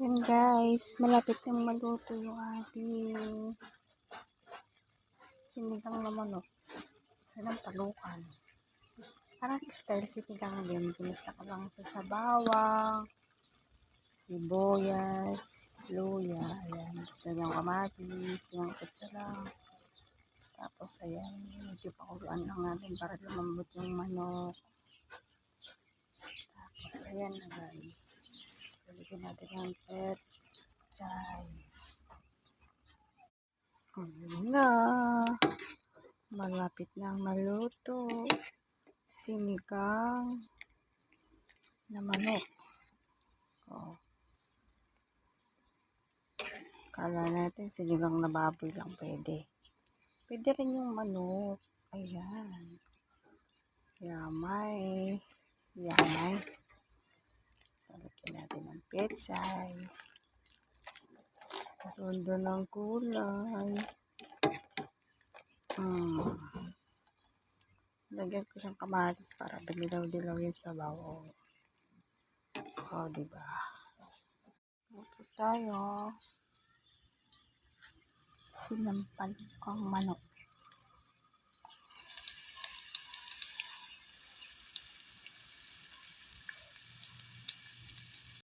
Yan guys, malapit nang maluto yung ating sinigang na manok. Sanang palukan. Parang style sinigang din. Pinasa ka lang sa sabawang, sibuyas, luya, ayan. Yung kamatis, yung kutsara. Tapos ayan, medyo pakuluan lang natin para lumambot yung manok. Tapos ayan na guys. Balikin natin ang pet chay. Ayan na. Malapit na maluto. Sinigang na manok. Oh. Kala natin sinigang na baboy lang pwede. Pwede rin yung manok. Ayan. Yamay. Yamay. Talagyan natin ng pechay. Ganda ng kulay. Hmm. Lagyan ko siyang kamatis para dumilaw-dilaw yung sabaw. Oh, oh diba? Ito tayo. Sinampal ang manok.